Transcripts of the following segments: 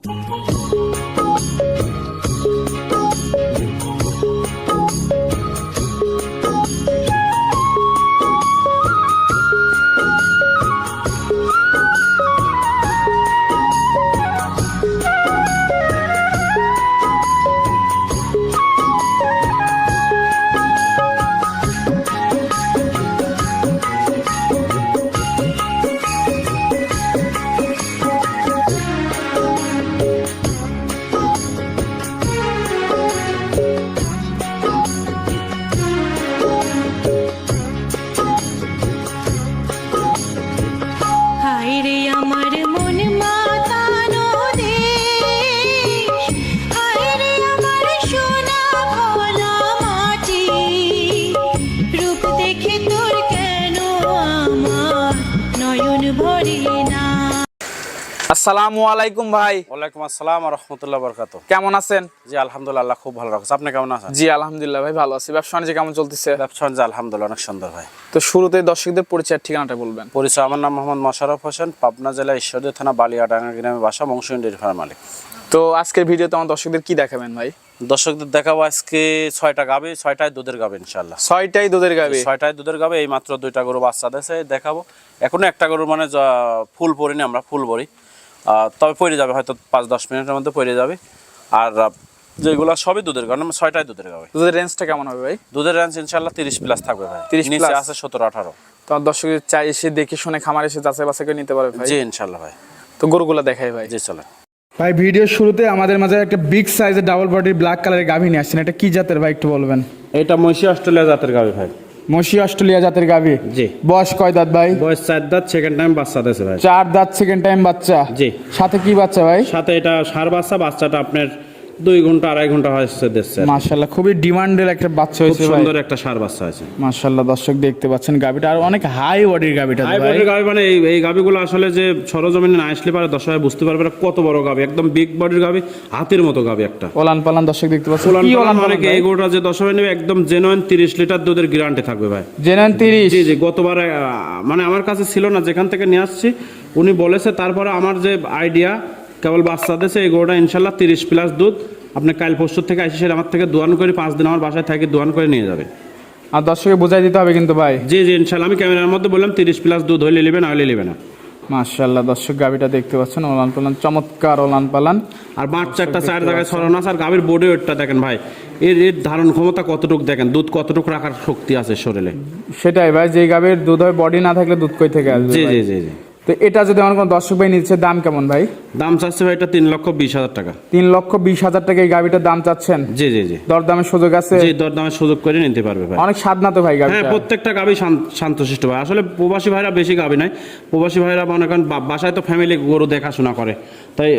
হায় আসসালামু আলাইকুম ভাই। ওয়ালাইকুম আসসালাম রহমতুল্লাহ বরকাত কেমন আছেন? জি আলহামদুলিল্লাহ খুব ভালো রাখছে। আপনি কেমন আছেন? জি আলহামদুলিল্লাহ ভাই ভালো আছি। ব্যবসা বাণিজ্য কেমন চলতেছে? ব্যবসা বাণিজ্য আলহামদুলিল্লাহ অনেক সুন্দর ভাই। তো শুরুতে দর্শকদের পরিচয়ের ঠিকানাটা বলবেন। পরিচয় আমার নাম মোহাম্মদ মোশারফ হোসেন পাবনা জেলা ঈশ্বরদী থানা বালিয়াডাঙ্গা গ্রামে বাসা ডেরি ফার্ম মালিক। তো আজকের ভিডিওতে আমার দর্শকদের কি দেখাবেন ভাই? দর্শকদের দেখাবো আজকে ছয়টা গাবে ছয়টায় দুধের গাবে ইনশাল্লাহ ছয়টাই দুধের গাবি? ছয়টায় দুধের গাবে এই মাত্র দুইটা গরু বাচ্চা দিয়েছে দেখাবো। এখনও একটা গরু মানে ফুল পরিনি আমরা ফুল পরি। আহ, তবে পরে যাবে হয়তো পাঁচ দশ মিনিটের মধ্যে পরে যাবে। আর যেগুলো সবই দুধের গাবে ছয়টায় দুধের গাবে দুধের রেঞ্জটা কেমন হবে ভাই? দুধের রেঞ্জ ইনশাল্লাহ তিরিশ প্লাস থাকবে ভাই। 30 নিচে আছে সতেরো আঠারো। তো আমার দর্শকদের চাই এসে দেখে শুনে খামার এসে যাচাই বাছাই করে নিতে পারবে ভাই? জি ইনশাল্লাহ ভাই। তো গরুগুলা দেখাই ভাই। জি চলেন। ভাই ভিডিওর শুরুতে আমাদের মাঝে একটা বিগ সাইজের ডাবল বডি ব্ল্যাক কালারের গাভী নিয়ে আসছেন। এটা কি জাতের ভাই একটু বলবেন? এটা মহিষী অস্ট্রেলিয়া জাতের গাবি ভাই। মসি অস্ট্রেলিয়া জাতের গাভী। জি। বয়স কয় দাঁত ভাই? বয়স চার দাঁত সেকেন্ড টাইম বাচ্চা দিয়েছে ভাই। চার দাঁত সেকেন্ড টাইম বাচ্চা। জি। সাথে কি বাচ্চা ভাই? সাথে এটা সার বাচ্চা বাচ্চাটা আপনার দুই ঘণ্টা আড়াই ঘণ্টা হয়েছে দিচ্ছে মাশাল্লাহ খুবই ডিমান্ডের একটা বাচ্চা হয়েছে সুন্দর একটা সার বাচ্চা আছে মাশাল্লাহ দর্শক দেখতে পাচ্ছেন গাভীটা। আর অনেক হাই বডির গাভীটা হাই বডির গাবি মানে এই এই গাবিগুলো আসলে যে সরজমিনে না আসলে পারে দর্শক বুঝতে পারবে না কত বড় গাবি একদম বিগ বডির গাবি হাতের মতো গাবি একটা। ওলান পালান দর্শক দেখতে পাচ্ছেন। কি ওলান মানে কি এই গরুটা যে দর্শক নেবে একদম জেনুইন তিরিশ লিটার দুধের গ্যারান্টি থাকবে ভাই। জেনেন তিরিশ? জি জি গতবার মানে আমার কাছে ছিল না যেখান থেকে নিয়ে আসছি উনি বলেছে তারপরে আমার যে আইডিয়া কেবল বাচ্চা দিয়েছে এই গরুটা ইনশাল্লাহ তিরিশ প্লাস দুধ। আপনি কাল পরশুর থেকে আসি সেটা আমার থেকে দোয়ান করে পাঁচ দিন আমার বাসায় থাকি দোয়ান করে নিয়ে যাবে। আর দর্শকে বোঝাই দিতে হবে কিন্তু ভাই। জি জি ইনশাল্লাহ। আমি ক্যামেরার মধ্যে বললাম তিরিশ প্লাস দুধ হইলে নেবে না হলে নেবে না। মাশাল্লাহ দর্শক গাভীটা দেখতে পাচ্ছেন ওলান পালান চমৎকার ওলান পালান। আর বাচ্চা একটা চার জায়গায় ছড়ানো আছে আর গাভীর বডি ওয়েটটা দেখেন ভাই। এর এর ধারণ ক্ষমতা কতটুকু দেখেন? দুধ কতটুকু রাখার শক্তি আছে শরীরে? সেটাই ভাই যে গাভীর দুধ হয় বডি না থাকলে দুধ কই থেকে আসবে জি জি জি জি। তো এটা যদি আমার কোনো দর্শক ভাই নিচ্ছে দাম কেমন ভাই? দাম চাচ্ছে ভাই এটা তিন লক্ষ বিশ হাজার টাকা। তিন লক্ষ বিশ হাজার টাকা এই গাভীটার দাম চাচ্ছেন? জি জি জি। দরদামের সুযোগ আছে? জি দরদামের সুযোগ করে নিতে পারবে ভাই। অনেক সাধনা তো ভাই গাড়ি হ্যাঁ প্রত্যেকটা গাবি শান্তশিষ্ট ভাই। আসলে প্রবাসী ভাইরা বেশি গাবি নাই। প্রবাসী ভাইরা মনে করেন বাসায় তো ফ্যামিলি গরু দেখাশোনা করে। তাই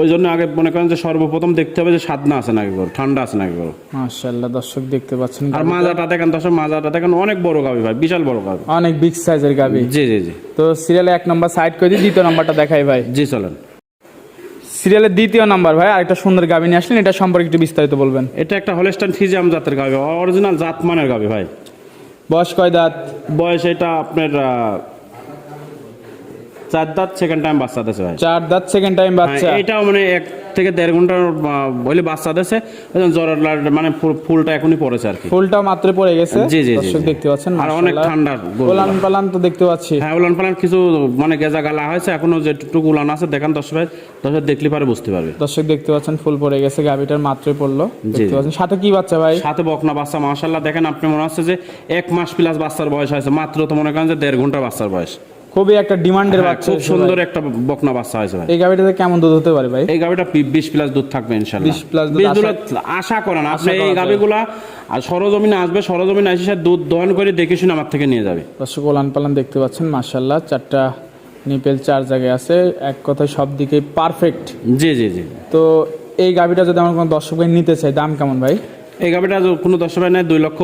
ওই জন্য আগে মনে করেন যে সর্বপ্রথম দেখতে হবে যে সাদনা আছে নাকি গরু ঠান্ডা আছে নাকি গরু। মাশাআল্লাহ দর্শক দেখতে পাচ্ছেন আর মাজাটা দেখেন দর্শক মাজাটা দেখেন অনেক বড় গাবি ভাই বিশাল বড় গাবি অনেক বিগ সাইজের গাবি জি জি জি। তো সিরিয়ালে এক নম্বর সাইড করে দিই দ্বিতীয় নাম্বারটা দেখাই ভাই। জি চলেন। সিরিয়ালের দ্বিতীয় নাম্বার ভাই আরেকটা সুন্দর গাবি নিয়ে আসলেন এটা সম্পর্কে একটু বিস্তারিত বলবেন। এটা একটা হলেস্টান ফিজিয়াম জাতের গাবি অরিজিনাল জাত মানের গাবি ভাই। বয়স কয় দাঁত? বয়স এটা আপনার চার দাঁত সেকেন্ড টাইম বাচ্চা দিয়েছে ভাই। চার দাঁত সেকেন্ড টাইম বাচ্চা। হ্যাঁ, এটাও মানে এক থেকে দেড় ঘণ্টার বাচ্চা দিয়েছে মানে ফুলটা এখনই পড়েছে আর কি। ফুলটা মাত্র পড়ে গেছে। জি, জি, দর্শক দেখতে পাচ্ছেন আর অনেক ঠান্ডা। পালান তো দেখতে পাচ্ছি। হ্যাঁ উলান পালান কিছু মানে গেজা গালা হয়েছে। এখনও যেটুকু উলান আছে দেখান দশ ভাই। দশ দেখলে পারে বুঝতে পারবে। দর্শক দেখতে পাচ্ছেন ফুল পড়ে গেছে গাভিটার মাত্রই পড়ল। দেখতে পাচ্ছেন সাথে কি বাচ্চা ভাই? সাথে বকনা বাচ্চা মাশাল্লাহ দেখেন আপনি মনে হচ্ছে যে এক মাস প্লাস বাচ্চার বয়স হয়েছে। মাত্র তো মনে করেন যে দেড় ঘণ্টা বাচ্চার বয়স। খুবই একটা ডিমান্ডের হ্যাঁ, বাচ্চা খুব সুন্দর একটা বকনা বাচ্চা হয়েছে ভাই। এই গাভিটাতে কেমন দুধ হতে পারে ভাই? এই গাভিটা বিশ প্লাস দুধ থাকবে ইনশাল্লাহ 20 plus দুধ আশা- করেন আপনি এই যায়। গাভিগুলা আর সরজমিনে আসবে সরজমিনে এসে সে দুধ দহন করে দেখে শুনে আমার থেকে নিয়ে যাবে। দর্শক ওলান পালান দেখতে পাচ্ছেন মাশাল্লাহ চারটা নিপেল চার জায়গায় আছে। এক কথায় সব দিকে পারফেক্ট জি জি জি। তো এই গাভিটা যদি আমার কোনো দর্শক নিতে চাই দাম কেমন ভাই? এই গাভিটা যে কোনো দশ টাকা নেয় দুই লক্ষ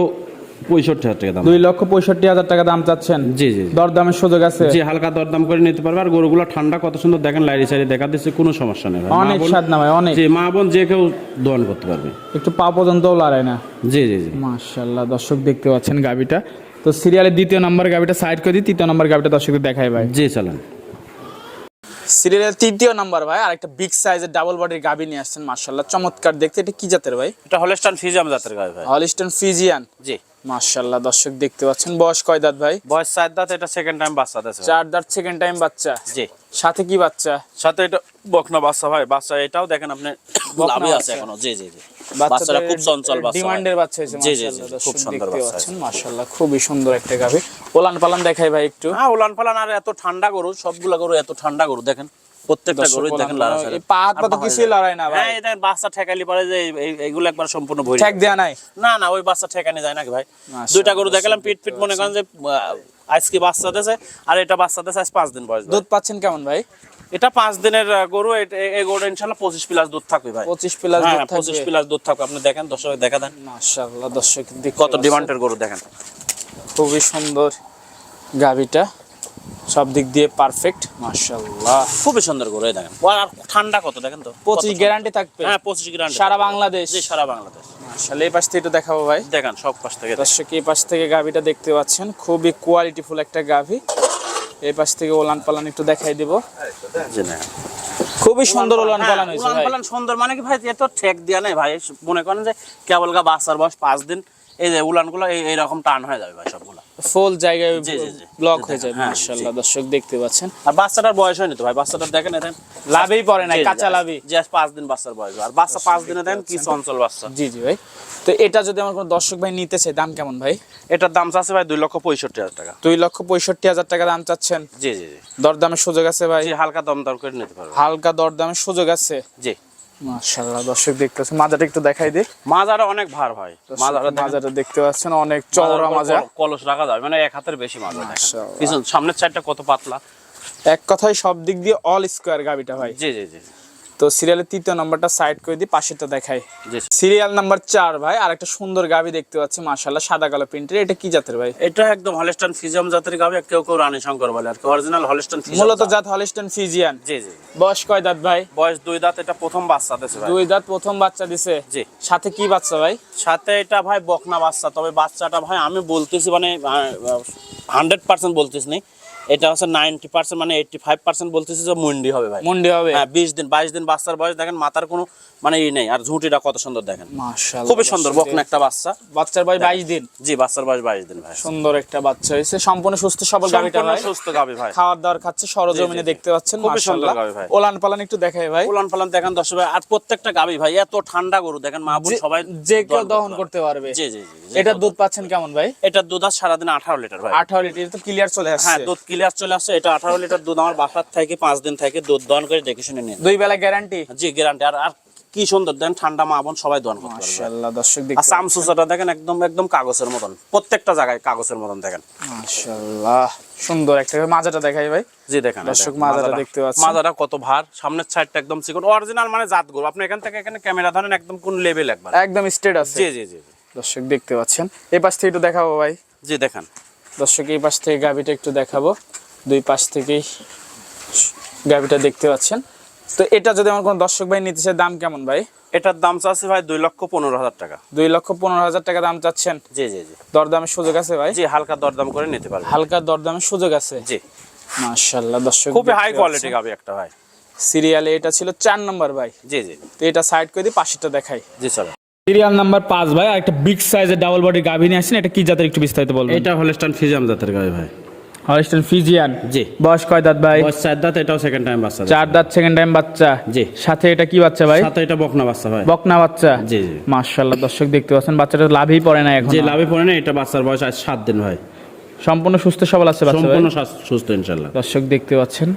পঁয়ষট্টি হাজার টাকা দাম। দুই লক্ষ পঁয়ষট্টি হাজার টাকা দাম চাচ্ছেন? জি জি। দরদামের সুযোগ আছে? জি হালকা দরদাম করে নিতে পারবে। আর গরুগুলো ঠান্ডা কত সুন্দর দেখেন লাইরি সাইডে দেখা দিচ্ছে কোনো সমস্যা নেই অনেক স্বাদ না ভাই অনেক। জি মা বোন যে কেউ দহন করতে পারবে। একটু পা পর্যন্তও লড়াই না। জি জি জি। মাশাল্লাহ দর্শক দেখতে পাচ্ছেন গাভিটা। তো সিরিয়ালের দ্বিতীয় নম্বর গাভিটা সাইড করে দিই তৃতীয় নম্বর গাভিটা দর্শকদের দেখাই ভাই। জি চলেন। সিরিয়ালের তৃতীয় নাম্বার ভাই আর একটা বিগ সাইজের ডাবল বডির গাবি নিয়ে আসছেন মার্শাল্লাহ চমৎকার দেখতে এটা কি জাতের ভাই? এটা হলস্টান ফিজিয়াম জাতের গাই ভাই। হলিস্টন ফিজিয়ান জি। দর্শক দেখতে পাচ্ছেন। বয়স কয় দাঁত ভাই? বয়স চার দাঁত এটা সেকেন্ড টাইম বাচ্চা চার দাঁত সেকেন্ড টাইম বাচ্চা? জি। সাথে কি বাচ্চা? সাথে এটা বকনা বাচ্চা ভাই বাচ্চা এটাও দেখেন আপনি বকনা লাভে আছে এখনও। জি জি জি। বাচ্চাটা খুব চঞ্চল বাচ্চা ডিমান্ডের বাচ্চা হয়েছে জি জি জি খুব সুন্দর বাচ্চা পাচ্ছেন মাশাআল্লাহ খুবই সুন্দর একটা গাভি। ওলান পালান দেখাই ভাই একটু। হ্যাঁ উলান পালান আর এত ঠান্ডা গরু সবগুলা গরু এত ঠান্ডা গরু দেখেন। প্রত্যেকটা দর্শক দেখেন পালান, এই পা হাত পা তো কিছুই লড়াই না ভাই। হ্যাঁ এই বাচ্চা ঠেকালি পরে যে এই- এই- একবার সম্পূর্ণ ভরি। ঠেক দেয়া নাই। না না ওই বাচ্চা ঠেকানি যায় নাকি ভাই? দুইটা গরু দেখালাম পিট পিট মনে করেন যে আজকে বাচ্চা দিয়েছে আর এটা বাচ্চা দিয়েছে আজ পাঁচ দিন বয়স দুধ পাচ্ছেন কেমন ভাই? এটা পাঁচ দিনের গরু এই গরু ইনশাল্লাহ পঁচিশ প্লাস দুধ থাকবে ভাই। পঁচিশ প্লাস হ্যাঁ দুধ পঁচিশ প্লাস দুধ থাকবে আপনি দেখেন দর্শক দেখা দেন। মাশাআল্লাহ দর্শক কত ডিমান্ডের গরু দেখেন। খুবই সুন্দর গাভিটা। সব দিক দিয়ে পারফেক্ট মাশাআল্লাহ। খুবই সুন্দর করে দেখেন। আর ঠান্ডা কত দেখেন তো? পঁচিশ গ্যারান্টি থাকবে। হ্যাঁ পঁচিশ গ্যারান্টি সারা বাংলাদেশ। সারা বাংলাদেশ। মাশাআল্লাহ এই পাশ থেকে একটু দেখাবো ভাই। দেখেন সব পাশ থেকে দেখেন। দর্শক এই পাশ থেকে গাভিটা দেখতে পাচ্ছেন খুবই কোয়ালিটিফুল একটা গাভি। এই পাশ থেকে ওলান পালান একটু দেখাই দিব। জি না খুবই সুন্দর ওলান হ্যাঁ, পালান হয়েছে উলান পালান সুন্দর মানে কি ভাই এত ঠেক দিয়া নেই ভাই। মনে করেন যে কেবল গা বাচ্চার বয়স পাঁচ দিন এই যে উলানগুলো এই এইরকম টান হয়ে যাবে ভাই সবগুলো। ফুল জায়গায়। ব্লক হয়ে যায় হ্যাঁ, মাশাআল্লাহ দর্শক দেখতে পাচ্ছেন। আর বাচ্চাটার বয়স হয়নি তো ভাই? বাচ্চাটার দেখেন দেখেন লাভেই পড়ে নাই কাঁচা লাভই। আজ পাঁচ দিন বাচ্চার বয়স। আর বাচ্চা পাঁচ দিনে দেন কি চঞ্চল বাচ্চা। জি জি ভাই। তো এটা যদি আমার কোনো দর্শক ভাই নিতে চায় দাম কেমন ভাই? এটার দাম চাচ্ছে ভাই দুই লক্ষ পঁয়ষট্টি হাজার টাকা। দুই লক্ষ পঁয়ষট্টি হাজার টাকা দাম চাচ্ছেন? জি জি জি। দরদামের সুযোগ আছে ভাই? জি হালকা দম দর করে নিতে পারবে। হালকা দরদামের সুযোগ আছে? জি। মাশাআল্লাহ দর্শক দেখতে পাচ্ছেন মাজাটা একটু দেখাই দিই। মাজারা অনেক ভার ভাই। মাজারা দেখেন, মাজাটা দেখতে পাচ্ছেন অনেক চওড়া মাজা। কলস রাখা যাবে মানে এক হাতের বেশি মাজা। পিছন সামনের সাইডটা কত পাতলা? এক কথায় সব দিক দিয়ে অল স্কোয়ার গাবিটা ভাই। জি জি জি। তো সিরিয়ালের তৃতীয় নম্বরটা সাইড করে দিই পাশেরটা দেখাই। সিরিয়াল নাম্বার চার ভাই আর একটা সুন্দর গাবি দেখতে পাচ্ছি মাশাআল্লাহ সাদা কালো প্রিন্টের। এটা কি জাতের ভাই? এটা একদম হলস্টান ফিজিয়াম জাতের গাবে কেউ কেউ রানী শঙ্কর বলে আর কি। অরিজিনাল হলস্টান মূলত জাত। হলিস্টন ফিজিয়ান জি জি। বয়স কয় দাঁত ভাই? বয়স দুই দাঁত এটা প্রথম বাচ্চা দিয়েছে ভাই। দুই দাঁত প্রথম বাচ্চা দিছে। জি। সাথে কি বাচ্চা ভাই? সাথে এটা ভাই বকনা বাচ্চা তবে বাচ্চাটা ভাই আমি বলতেছি মানে হান্ড্রেড পার্সেন্ট বলতেছি নি। এটা হচ্ছে নাইনটি পার্সেন্ট মানে এইটটি ফাইভ পার্সেন্ট বলতেছি যে মুন্ডি হবে ভাই। মুন্ডি হবে। হ্যাঁ বিশ দিন বাইশ দিন বাচ্চার বয়স দেখেন মাথার কোনো মানে ই নেই। আর ঝুঁটিটা কত সুন্দর দেখেন। খুবই সুন্দর বকনা একটা বাচ্চা। বাচ্চার বয়স বাইশ দিন। জি বাচ্চার বয়স বাইশ দিন ভাই। সুন্দর একটা বাচ্চা হয়েছে। সম্পূর্ণ সুস্থ সবল সম্পূর্ণ ভাই। সুস্থ গাবি ভাই। খাওয়ার দাওয়ার খাচ্ছে সরজমিনে। দেখতে পাচ্ছেন খুবই সুন্দর গাভী ভাই। ওলান পালান একটু দেখাই ভাই। উলান পালান দেখেন দশ ভাই। আর প্রত্যেকটা গাবি ভাই এত ঠান্ডা গরু দেখেন মা বোন সবাই যে কেউ দহন করতে পারবে। জি জি। এটার দুধ পাচ্ছেন কেমন ভাই? এটার দুধ আর সারাদিন আঠারো লিটার ভাই। আঠারো লিটার তো ক্লিয়ার চলে হ্যাঁ আসছে। দুধ ক্লিয়ার চলে আসছে এটা আঠারো লিটার দুধ আমার বাসার থেকে পাঁচ দিন থেকে দুধ দহন করে দেখে শুনে নিন। দুই বেলা গ্যারান্টি জি গ্যারান্টি আর আর কি সুন্দর দেন ঠান্ডা মা বোন সবাই দহন করতে মাশাআল্লাহ দর্শক আর সামসুসাটা দেখেন একদম একদম কাগজের মতন। প্রত্যেকটা জায়গায় কাগজের মতন দেখেন। মাশাআল্লাহ সুন্দর একটা মাজাটা দেখাই ভাই। জি দেখেন দর্শক মাজাটা দেখতে পাচ্ছেন। মাজাটা কত ভার সামনের সাইডটা একদম চিকন অরিজিনাল মানে জাত গরু। আপনি এখান থেকে এখানে ক্যামেরা ধরেন একদম কোন লেভেল একবার। একদম স্ট্রেট আছে। জি জি জি। দর্শক দেখতে পাচ্ছেন। এই পাশ থেকে একটু দেখাবো ভাই। জি দেখেন। দর্শক এই পাশ থেকে গাভিটা একটু দেখাবো। দুই পাশ থেকেই গাভিটা দেখতে পাচ্ছেন। তো এটা যদি আমার কোনো দর্শক ভাই নিতে চায় দাম কেমন ভাই? এটার দাম চাচ্ছে ভাই দুই লক্ষ পনেরো হাজার টাকা। দুই লক্ষ পনেরো হাজার টাকা দাম চাচ্ছেন? জি জি জি। দরদামের সুযোগ আছে ভাই? জি হালকা দরদাম করে নিতে পারবে। হালকা দরদামের সুযোগ আছে? জি। মাশাআল্লাহ দর্শক খুবই হাই কোয়ালিটি গাবি একটা ভাই। সিরিয়ালে এটা ছিল চার নম্বর ভাই। জি জি। তো এটা সাইড করে দিই পাশেরটা দেখাই। জি চলো। সিরিয়াল নাম্বার পাঁচ ভাই। আর একটা বিগ সাইজের ডাবল বডি গাভী নিয়ে আসছেন। এটা কি জাতের একটু বিস্তারিত বলবেন? এটা হলস্টান ফিজিয়াম জাতের গাবি ভাই। হলিস্টন ফিজিয়ান জি। বয়স কয় দাঁত ভাই? বয়স চার দাঁত এটাও সেকেন্ড টাইম বাচ্চা চার দাঁত সেকেন্ড টাইম বাচ্চা? জি। সাথে এটা কি বাচ্চা ভাই? সাথে এটা বকনা বাচ্চা ভাই। বকনা বাচ্চা? জি, জি। মাশাআল্লাহ দর্শক দেখতে পাচ্ছেন বাচ্চাটা লাভই পড়ে না এখন। যে লাভে পড়ে না এটা বাচ্চার বয়স আজ সাত দিন ভাই। সম্পূর্ণ সুস্থ সবল আছে বাচ্চা সম্পূর্ণ সুস্থ ইনশাল্লাহ দর্শক দেখতে পাচ্ছেন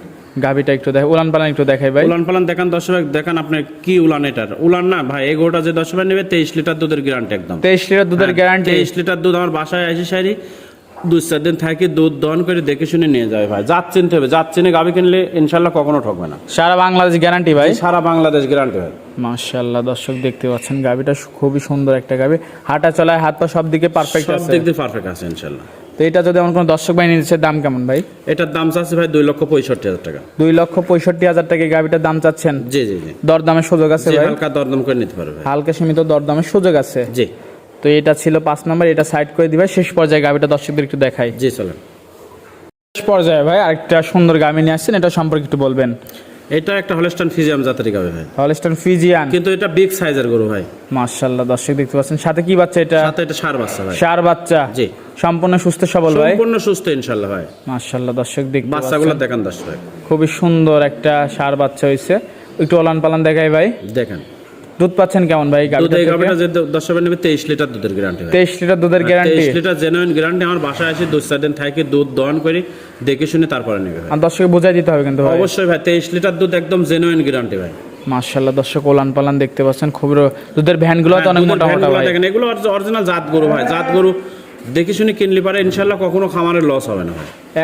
গাভীটা একটু দেখ উলান পালান একটু দেখাই ভাই। উলান পালান দেখান দশ দর্শক দেখান আপনি কি উলান এটার। উলান না ভাই এই গোটা যে দশ নেবে তেইশ লিটার দুধের গ্যারান্টি একদম। তেইশ লিটার দুধের গ্যারান্টি তেইশ লিটার দুধ আমার বাসায় আসি সারি দুই চার দিন থাকি দুধ দহন করে দেখে শুনে নিয়ে যাবে ভাই। জাত চিনতে হবে জাত চিনে গাবি কিনলে ইনশাল্লাহ কখনো ঠকবে না। সারা বাংলাদেশ গ্যারান্টি ভাই। সারা বাংলাদেশ গ্যারান্টি ভাই। মাশাআল্লাহ দর্শক দেখতে পাচ্ছেন গাভীটা খুবই সুন্দর একটা গাভী হাঁটা চলায় হাত পা সব দিকে পারফেক্ট সব আছে। দিক দিয়ে পারফেক্ট আছে ইনশাল্লাহ। তো এটা যদি আমার কোনো দর্শক ভাই নিচ্ছে দাম কেমন ভাই? এটার দাম চাচ্ছে ভাই দুই লক্ষ পঁয়ষট্টি হাজার টাকা। দুই লক্ষ পঁয়ষট্টি হাজার টাকা গাড়িটার দাম চাচ্ছেন? জি জি জি। দরদামের সুযোগ আছে ভাই? হালকা দরদম করে নিতে পারবে হালকা সীমিত দরদামের সুযোগ আছে? জি। তো এটা ছিল পাঁচ নম্বর এটা সাইড করে দিবে। শেষ পর্যায়ে গাড়িটা দর্শকদের একটু দেখাই। জি চলেন। শেষ পর্যায়ে ভাই আরেকটা সুন্দর গাভী নিয়ে আসছেন এটা সম্পর্কে একটু বলবেন। এটা একটা হলস্টান ফিজিয়াম জাতের গাবে ভাই। হলস্টান ফিজিয়াম কিন্তু এটা বিগ সাইজের গরু ভাই। মাশাআল্লাহ দর্শক দেখতে পাচ্ছেন। সাথে কি বাচ্চা এটা? সাথে এটা সার বাচ্চা ভাই। সার বাচ্চা। জি। সম্পূর্ণ সুস্থ সবল ভাই? সম্পূর্ণ সুস্থ ইনশাআল্লাহ ভাই। মাশাআল্লাহ দর্শক দেখতে বাচ্চাগুলো পাচ্ছেন দেখেন দর্শক খুবই সুন্দর একটা সার বাচ্চা হইছে। একটু অলান পালান দেখাই ভাই। দেখেন। দুধ পাচ্ছেন কেমন ভাই? দুধ এই গাভিটা যে নেবে তেইশ লিটার দুধের গ্যারান্টি তেইশ লিটার দুধের গ্যারান্টি তেইশ লিটার জেনুইন গ্যারান্টি আমার বাসায় আসি দু চার দিন থাকে দুধ দহন করি দেখে শুনে তারপরে নেবে ভাই। আর দর্শক বুঝাই দিতে হবে কিন্তু ভাই। অবশ্যই ভাই তেইশ লিটার দুধ একদম জেনুইন গ্যারান্টি ভাই। মাশাআল্লাহ দর্শক ওলান পালান দেখতে পাচ্ছেন খুব দুধের দুধের ভ্যানগুলো তো অনেক মোটা মোটা ভাই। এগুলো অরিজিনাল জাত গরু ভাই জাত গরু দেখে শুনে কিনলে পারে ইনশাল্লাহ কখনো খামারের লস হবে না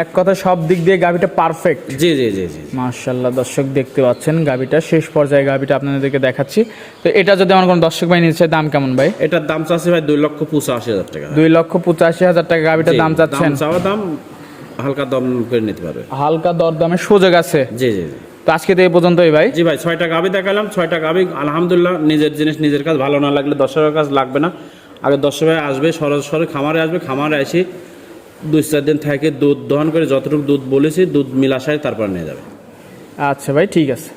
এক কথা সব দিক দিয়ে গাভিটা পারফেক্ট জি জি জি জি। মাশাল্লাহ দর্শক দেখতে পাচ্ছেন গাভিটা শেষ পর্যায়ে গাভিটা আপনাদেরকে দেখাচ্ছি। তো এটা যদি আমার কোনো দর্শক ভাই নিতে দাম কেমন ভাই? এটার দাম চাচ্ছি ভাই দুই লক্ষ পঁচাশি হাজার টাকা। দুই লক্ষ পঁচাশি হাজার টাকা গাভিটার দাম চাচ্ছেন। চাওয়া দাম হালকা দাম করে নিতে পারবে। হালকা দরদামের সুযোগ আছে। জি জি জি। তো আজকে তো এই পর্যন্তই ভাই। জি ভাই ছয়টা গাবি দেখালাম ছয়টা গাবি আলহামদুলিল্লাহ নিজের জিনিস নিজের কাজ ভালো না লাগলে দর্শকের কাজ লাগবে না। আগে দর্শক ভাই আসবে সরাসরি খামারে আসবে খামারে এসে দুই চার দিন থেকে দুধ দহন করে যতটুকু দুধ বলেছি দুধ মিলাশায় তারপর নিয়ে যাবে। আচ্ছা ভাই ঠিক আছে।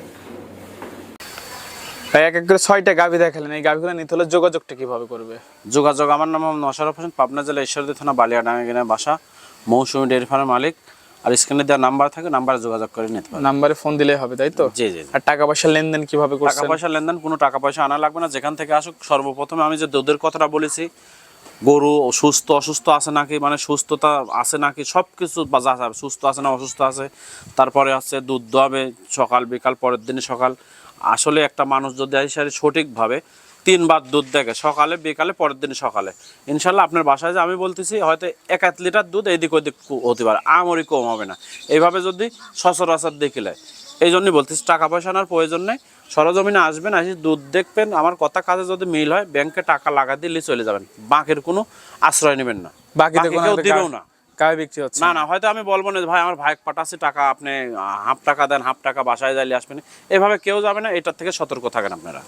ভাই এক এক করে ছয়টা গাভি দেখালেন এই গাভিগুলো নিতে হলে যোগাযোগটা কীভাবে করবে? যোগাযোগ আমার নাম মোহাম্মদ নশারফ হোসেন পাবনা জেলা ঈশ্বরদী থানা বালিয়া বালিয়াডাঙ্গা গ্রামে বাসা মৌসুমী ডেয়ারি ফার্মের মালিক। আর স্ক্রিনে দেওয়া নাম্বার থাকে নাম্বারে যোগাযোগ করে নিতে পারেন নাম্বারে ফোন দিলেই হবে তাই তো? জি জি। আর টাকা পয়সা লেনদেন কীভাবে টাকা করছেন পয়সা লেনদেন কোনো টাকা পয়সা আনা লাগবে না যেখান থেকে আসুক। সর্বপ্রথমে আমি যে দুধের কথাটা বলেছি গরু সুস্থ অসুস্থ আছে নাকি মানে সুস্থতা আছে নাকি সব কিছু বাজা আছে সুস্থ আছে না অসুস্থ আছে তারপরে হচ্ছে দুধ দোয়াবে সকাল বিকাল পরের দিনে সকাল। আসলে একটা মানুষ যদি আসে সঠিকভাবে তিনবার দুধ দেখে সকালে বিকালে পরের দিন সকালে। ইনশাল্লাহ আপনার বাসায় যে আমি বলতেছি হয়তো এক এক লিটার দুধ এদিক ওদিক হতে পারে আমরই কম হবে না। এইভাবে যদি সচরাচর দেখিলে এই জন্যই বলতেছি টাকা পয়সা আনার প্রয়োজন নেই। সরজমিনে আসবেন আসি দুধ দেখবেন। আমার কথা কাজে যদি মিল হয় ব্যাংকে টাকা লাগা দিলে চলে যাবেন। বাঁকের কোনো আশ্রয় নেবেন না। বাকিতে বাকি কেউ দিবেও না। বিক্রি হচ্ছে? না না হয়তো আমি বলব না ভাই আমার ভাই পাঠাচ্ছি টাকা আপনি হাফ টাকা দেন হাফ টাকা বাসায় যাইলে আসবেন। এভাবে কেউ যাবে না এটার থেকে সতর্ক থাকেন আপনারা।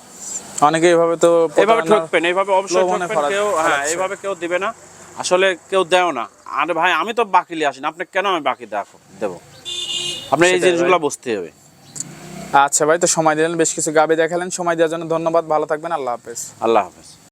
অনেকে এভাবে তো এভাবে ঠকবেন এভাবে অবশ্যই ঠকবেন কেউ হ্যাঁ এভাবে কেউ দিবে না। আসলে কেউ দেও না। আরে ভাই আমি তো বাকি নিয়ে আসি না। আপনি কেন আমি বাকি দেখো দেবো। আপনি এই। জিনিসগুলো বুঝতে হবে। আচ্ছা ভাই তো সময় দিলেন বেশ কিছু গাবি দেখালেন। সময় দেওয়ার জন্য ধন্যবাদ। ভালো থাকবেন। আল্লাহ হাফেজ। আল্লাহ হাফেজ।